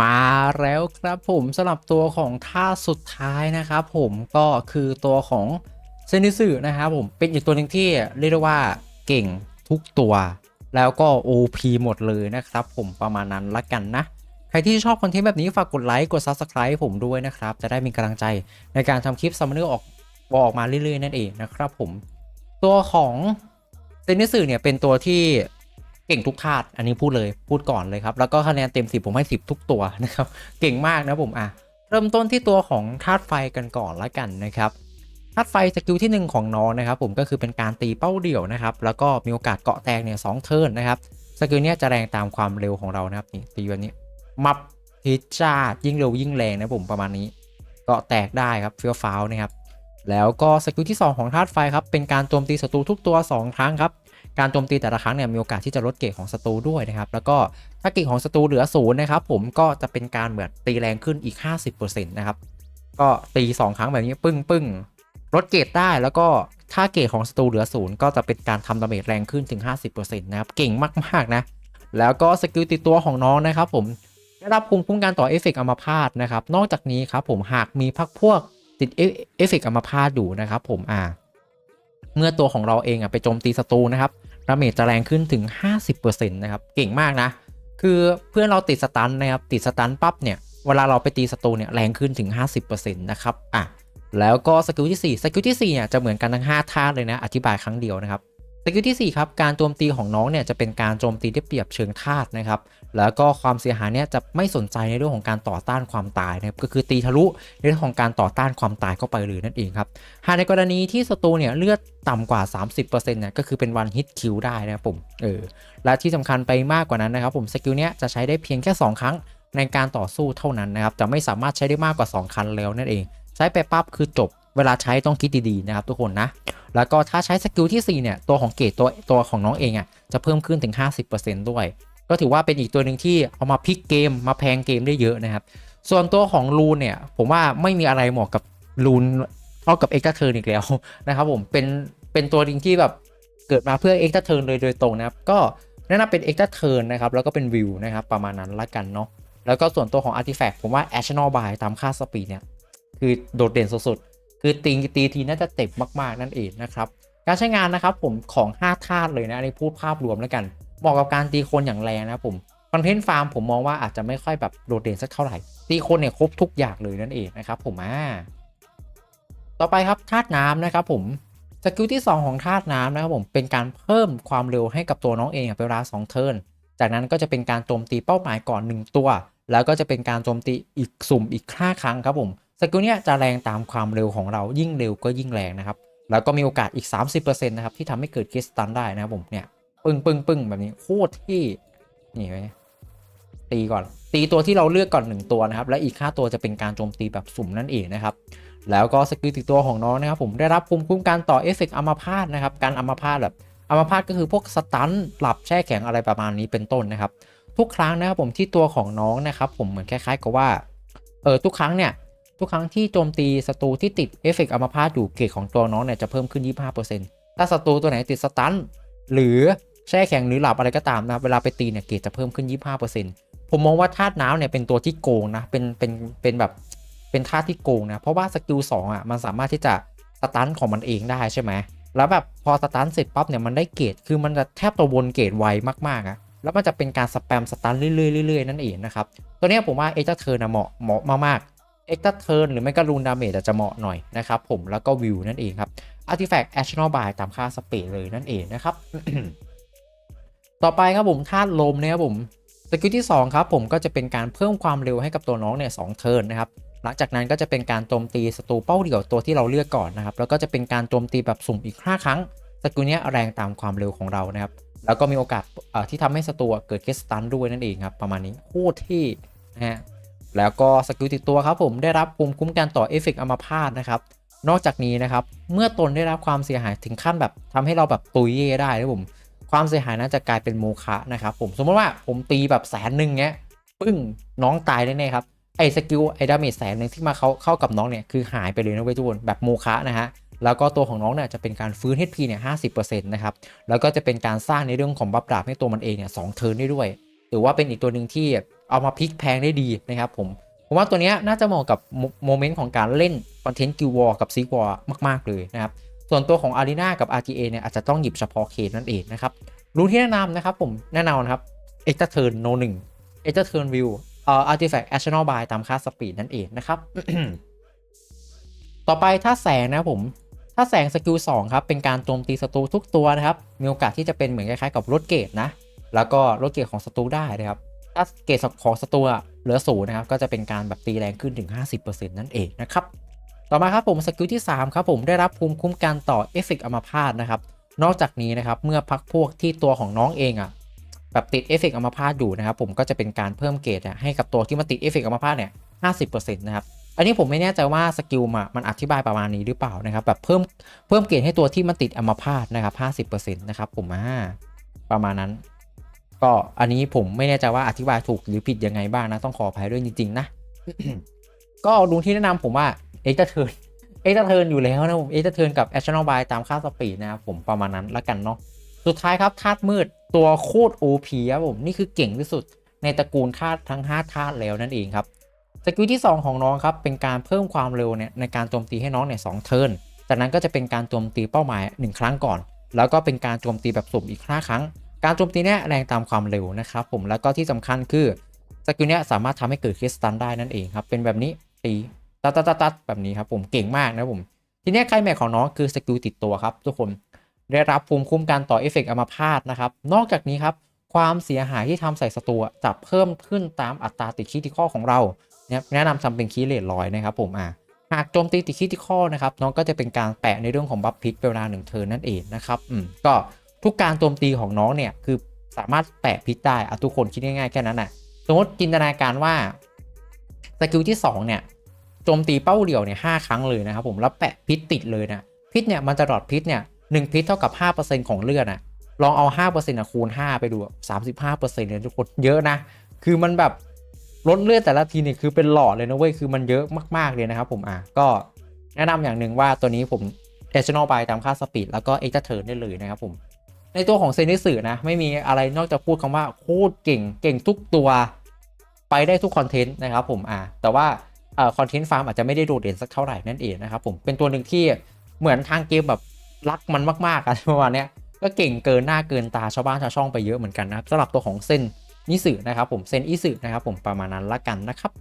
มาแล้วครับผมสำหรับตัวของท่าสุดท้ายนะครับผมก็คือตัวของเซนิสึนะครับผมเป็นอีกตัวหนึ่งที่เรียกได้ว่าเก่งทุกตัว แล้วก็ OP หมดเลยนะครับผมประมาณนั้นละกันนะ ใครที่ชอบคอนเทนต์แบบนี้ฝากกดไลค์กด Subscribe ผมด้วยนะครับ จะได้มีกำลังใจในการทำคลิปซัมเมอร์ออกออกมาเรื่อยๆ นั่นเองนะครับผม ตัวของเซนิสึเนี่ยเป็นตัวที่ เก่งทุกธาตุอันนี้พูดเลยพูดก่อนเลยครับ แล้วก็คะแนนเต็ม 10 ผมให้ 10 ทุกตัวนะครับ เก่งมากนะผมอะเริ่มต้นที่ตัวของธาตุไฟกันก่อนละกันนะครับธาตุไฟสกิลที่ 1 ของน้องนะครับ ผมก็คือเป็นการตีเป้าเดี่ยวนะครับ แล้วก็มีโอกาสเกาะแตกเนี่ยสองเทิร์นนะครับสกิลเนี้ยจะแรงตามความเร็วของเรานะครับนี่ตีวันนี้มับฮิตจ้ายิ่งเร็วยิ่งแรงนะผมประมาณนี้ เกาะแตกได้ครับเฟี้ยวฟ้าวนะครับแล้วก็สกิลที่ 2 ของธาตุไฟครับเป็นการโจมตีศัตรูทุกตัว 2 ครั้งครับ การโจมตีแต่ละครั้งเนี่ยมีโอกาสที่จะลดเกรดของศัตรูด้วยนะครับ แล้วก็ถ้าเกรดของศัตรูเหลือศูนย์นะครับผมก็จะเป็นการเหมือนตีแรงขึ้นอีก 50%นะครับก็ตี 2 ครั้งแบบนี้ปึ้งปึ้งลดเกรดได้แล้วก็ถ้าเกรดของศัตรูเหลือศูนย์ก็จะเป็นการทำดาเมจแรงขึ้นถึง 50%นะครับเก่งมากๆนะแล้วก็สกิลติดตัวของน้องนะครับผมได้รับภูมิคุ้มกันต่อเอฟเฟกต์อัมพาตนะครับนอกจากนี้ครับผมหากมีพักพวกติดเอเอฟเฟกต์อัมพาตอยู่นะครับผมอ่าเมื่อตัวของเราเองอะไปโจมตีศัตรูนะครับ ดาเมจจะแรงขึ้นถึง 50%นะครับ เก่งมากนะ คือเพื่อนเราติดสตันนะครับ ติดสตันปั๊บเนี่ย เวลาเราไปตีศัตรูเนี่ยแรงขึ้นถึง 50%นะครับ อะ แล้วก็สกิลที่ 4 สกิลที่4เนี่ยจะเหมือนกันทั้ง 5 ท่าเลยนะ อธิบายครั้งเดียวนะครับ สกิลที่ 4 ครับ การโจมตีของน้องเนี่ยจะเป็นการโจมตีได้เปรียบเชิงธาตุนะครับ แล้วก็ความเสียหายเนี่ยจะไม่สนใจในเรื่องของการต่อต้านความตายนะครับ ก็คือตีทะลุในเรื่องของการต่อต้านความตายเข้าไปเลยนั่นเองครับ หากในกรณีที่ศัตรูเนี่ยเลือดต่ำกว่า 30%เนี่ยก็คือเป็นวันฮิตคิวได้นะครับผม เออ และที่สำคัญไปมากกว่านั้นนะครับผมสกิลเนี้ยจะใช้ได้เพียงแค่ 2 ครั้งในการต่อสู้เท่านั้นนะครับ จะไม่สามารถใช้ได้มากกว่า 2 ครั้งแล้วนั่นเอง ใช้ไปปั๊บคือจบ เวลาใช้ต้องคิดดีๆนะครับทุกคนนะ แล้วก็ถ้าใช้สกิลที่4เนี่ยตัวของเกรดตัวตัวของน้องเองอะจะเพิ่มขึ้นถึง 50%ด้วย ก็ถือว่าเป็นอีกตัวหนึ่งที่เอามาพลิกเกมมาแพงเกมได้เยอะนะครับ ส่วนตัวของลูนเนี่ยผมว่าไม่มีอะไรเหมาะกับลูนเท่ากับเอ็กซ์เทิร์นอีกแล้วนะครับผมเป็นเป็นตัวหนึ่งที่แบบเกิดมาเพื่อเอ็กซ์เทิร์นเลยโดยตรงนะครับก็แนะนำเป็นเอ็กซ์เทิร์นนะครับแล้วก็เป็นวิวนะครับประมาณนั้นละกันเนาะแล้วก็ส่วนตัวของอาร์ติแฟกต์ผมว่าแอช i นอลบายตามค่าสปีดเนี่ยคือโดดเด่นสุดๆ คือตีตีทีน่าจะเจ็บมากๆนั่นเองนะครับการใช้งานนะครับผมของ 5 ธาตุเลยนะอันนี้พูดภาพรวมแล้วกันเหมาะกับการตีคนอย่างแรงนะผมคอนเทนต์ฟาร์มผมมองว่าอาจจะไม่ค่อยแบบโดดเด่นสักเท่าไหร่ ตีคนเนี่ยครบทุกอย่างเลยนั่นเองนะครับผมอ่าต่อไปครับธาตุน้ำนะครับผมสกิลที่ 2 ของธาตุน้ำนะครับผมเป็นการเพิ่มความเร็วให้กับตัวน้องเองเป็นเวลา2เทิร์นจากนั้นก็จะเป็นการโจมตีเป้าหมายก่อน 1 ตัว แล้วก็จะเป็นการโจมตีอีกสุ่มอีก5ครั้งครับผม สกิลเนี้ยจะแรงตามความเร็วของเรายิ่งเร็วก็ยิ่งแรงนะครับ แล้วก็มีโอกาสอีก 30%นะครับที่ทำให้เกิดเคสตันได้นะครับผมเนี่ยปึ้งปึ้งปึ้งแบบนี้โคตรที่นี่ไหมตีก่อน ตีตัวที่เราเลือกก่อน 1 ตัวนะครับ และอีก 5 ตัวจะเป็นการโจมตีแบบสุ่มนั่นเองนะครับ แล้วก็สกิลติดตัวของน้องนะครับผมได้รับภูมิคุ้มกันต่อเอฟเฟกต์อัมพาตนะครับ การอัมพาตแบบอัมพาตก็คือพวกสตันหลับแช่แข็งอะไรประมาณนี้เป็นต้นนะครับ ทุกครั้งนะครับผมที่ตัวของน้องนะครับผมเหมือนคล้ายๆกับว่าเออทุกครั้งเนี่ย ทุกครั้งที่โจมตีศัตรูที่ติดเอฟเฟกต์อัมพาตอยู่เกรดของตัวน้องเนี่ยจะเพิ่มขึ้น 25%ถ้าศัตรูตัวไหนติดสตันหรือแช่แข็งหรือหลับอะไรก็ตามนะเวลาไปตีเนี่ยเกรดจะเพิ่มขึ้น 25%ผมมองว่าธาตุน้ำเนี่ยเป็นตัวที่โกงนะเป็นเป็นเป็นแบบเป็นธาตุที่โกงนะเพราะว่าสกิล2อะมันสามารถที่จะสตันของมันเองได้ใช่ไหมแล้วแบบพอสตันเสร็จปั๊บเนี่ยมันได้เกรดคือมันจะแทบตัววนเกรดไวมากๆอะแล้วมันจะเป็นการสแปมสตันเรื่อยๆเรื่อยๆนั่นเองนะครับตัวนี้ผมว่าเอเจเทอร์นะเหมาะเหมาะมากๆ เอ็กซ์เทิร์นหรือไม่ก็รูนดาเมจจะเหมาะหน่อยนะครับผมแล้วก็วิวนั่นเองครับอาร์ติแฟกต์แอช i นบายตามค่าสเปซเลยนั่นเองนะครับ ต่อไปครับผมธาตุลมนะครับผมสกิลที่2ครับผมก็จะเป็นการเพิ่มความเร็วให้กับตัวน้องเนี่ยสองเทิร์นนะครับหลังจากนั้นก็จะเป็นการโจมตีศัตรูเป้าเดี่ยวตัวที่เราเลือกก่อนนะครับแล้วก็จะเป็นการโจมตีแบบสุ่มอีก 5 ครั้งสกิลนี้แรงตามความเร็วของเรานะครับแล้วก็มีโอกาสที่ทำให้ศัตรูเกิดเคสตันด้วยนั่นเองครับประมาณนี้โคตรที่นะฮะ แล้วก็สกิลติดตัวครับผมได้รับภูมิคุ้มกันต่อเอฟเฟกต์อัมพาตนะครับนอกจากนี้นะครับเมื่อตนได้รับความเสียหายถึงขั้นแบบทำให้เราแบบตุยเย่ได้นะผมความเสียหายนั้นจะกลายเป็นโมฆะนะครับผมสมมติว่าผมตีแบบแสนหนึ่งเงี้ยปึ้งน้องตายแน่ๆครับไอ้สกิลไอ้ดาเมจแสนหนึ่งที่มาเข้าเข้ากับน้องเนี่ยคือหายไปเลยนะเว้ยทุกคนแบบโมฆะนะฮะแล้วก็ตัวของน้องเนี่ยจะเป็นการฟื้น HP เนี่ยห้นต์นะครับแล้วก็จะเป็นการสร้างในเรื่องของบัฟดาบให้ตัวมันเองเนี่ยสองเทิร์นได้ด้วย รือว่าเป็นอีกตัวหนึ่งที่เอามาพลิกแพงได้ดีนะครับผมผมว่าตัวนี้น่าจะเหมาะกับโมเมนต์ของการเล่นคอนเทนต์กิววอกับซีวอร์มาก ๆ เลยนะครับ ส่วนตัวของ Arena กับ RTA เนี่ยอาจจะต้องหยิบเฉพาะเคสนั่นเองนะครับรูนที่แนะนำนะครับผมแน่นอนครับ e x t r a Turn No 1 e x t r a Turn View เอ่อ Artifact Actional Buy ตามค่าสปีดนั่นเองนะครับ ต่อไปถ้าแสงนะผม ถ้าแสงสกิล2ครับ เป็นการโจมตีศัตรูทุกตัวนะครับ มีโอกาสที่จะเป็นเหมือนคล้ายๆกับลดเกรดนะ แล้วก็ลดเกรดของศัตรูได้นะครับ ถ้าเกรดของศัตรูเหลือศูนย์นะครับ ก็จะเป็นการแบบตีแรงขึ้นถึง 50%นั่นเองนะครับ ต่อมาครับผมสกิลที่ 3 ครับผมได้รับภูมิคุ้มกันต่อเอฟเฟกต์อัมพาตนะครับ นอกจากนี้นะครับ เมื่อพักพวกที่ตัวของน้องเองอะแบบติดเอฟเฟกต์อัมพาตอยู่นะครับผมก็จะเป็นการเพิ่มเกรดให้กับตัวที่มาติดเอฟเฟกต์อัมพาตเนี่ย50%นะครับอันนี้ผมไม่แน่ใจว่าสกิลม,มันอธิบายประมาณนี้หรือเปล่านะครับแบบเพิ่มเพิ่มเกรดให้ตัวที่มันติดอัมพาตนะครับ 50%นะครับผมอ่าประมาณนั้น ก็อันนี้ผมไม่แน่ใจว่าอธิบายถูกหรือผิดยังไงบ้างนะ ต้องขออภัยด้วยจริง ๆ นะ ก็ดูที่แนะนำผมว่าเอ็กซ์เทิร์นเอ็กซ์เทิร์นอยู่แล้วนะผมเอ็กซ์เทิร์นกับแอชชั่นอลบายตามค่าสปีดนะครับผมประมาณนั้นละกันเนาะสุดท้ายครับธาตุมืดตัวโคตร OP ครับผม นี่คือเก่งที่สุดในตระกูลธาตุทั้ง5ธาตุแล้วนั่นเองครับสกิลที่ 2 ของน้องครับเป็นการเพิ่มความเร็วเนี่ยในการโจมตีให้น้องเนี่ยสองเทิร์นจากนั้นก็จะเป็นการโจมตีเป้าหมาย 1 ครั้งก่อน แล้วก็เป็นการโจมตีแบบสุ่มอีก5ครั้ง การโจมตีเนี่ยแรงตามความเร็วนะครับผมแล้วก็ที่สำคัญคือสกิลเนี่ยสามารถทำให้เกิดคริสตันได้นั่นเองครับเป็นแบบนี้ตีตัดตัดตัดแบบนี้ครับผมเก่งมากนะผมทีเนี้ยใครแม็กของน้องคือสกิลติดตัวครับทุกคนได้รับภูมิคุ้มกันต่อเอฟเฟกต์อัมาพาตนะครับนอกจากนี้ครับความเสียหายที่ทำใส่ศัตรูจะเพิ่มขึ้นตามอัตราติดคิติคอของเราเนี่ยแนะนำทำเป็นคีย์เลทร้อยนะครับผมอะหากโจมตีติดคิติคอนะครับน้องก็จะเป็นการแปะในเรื่องของบัฟพิษเป็นเวลาหนึ่งเทิร์นนั่นเองนะครับอืมก็ ทุกการโจมตีของน้องเนี่ยคือสามารถแปะพิษได้อะทุกคนคิดง่ายๆแค่นั้นแหะสมมติจินตนาการว่าสกิลที่ 2 เนี่ยโจมตีเป้าเดี่ยวเนี่ยหครั้งเลยนะครับผมแล้วแปะพิษติดเลยนะพิษเนี่ยมันจะดอดพิษเนี่ยหนึ่งพิษเท่ากับ 5%ของเลือดอะลองเอา5%อะคูณ 5 ไปดู 35%เนี่ยทุกคนเยอะนะ คือมันแบบลดเลือดแต่ละทีเนี่ยคือเป็นหลอดเลยนะเว้ย คือมันเยอะมาก ๆ เลยนะครับผม อะ ก็แนะนำอย่างหนึ่งว่าตัวนี้ผมเอช i น a l ไปตามค่าสปีดแล้วก็เอ็กซ์เทิร์นได้เลยนะครับผม ในตัวของเซนิสึนะ ไม่มีอะไรนอกจากพูดคำว่าโคตรเก่งเก่งทุกตัว ไปได้ทุกคอนเทนต์นะครับผมอะแต่ว่าคอนเทนต์ฟาร์มอาจจะไม่ได้โดดเด่นสักเท่าไหร่นั่นเองนะครับผมเป็นตัวหนึ่งที่เหมือนทางเกมแบบรักมันมากๆอะไรประมาณนี้ก็เก่งเกินหน้าเกินตาชาวบ้านชาวช่องไปเยอะเหมือนกันนะครับสำหรับตัวของเซนนิสึนะครับผมเซนอิสึนะครับผมประมาณนั้นละกันนะครับ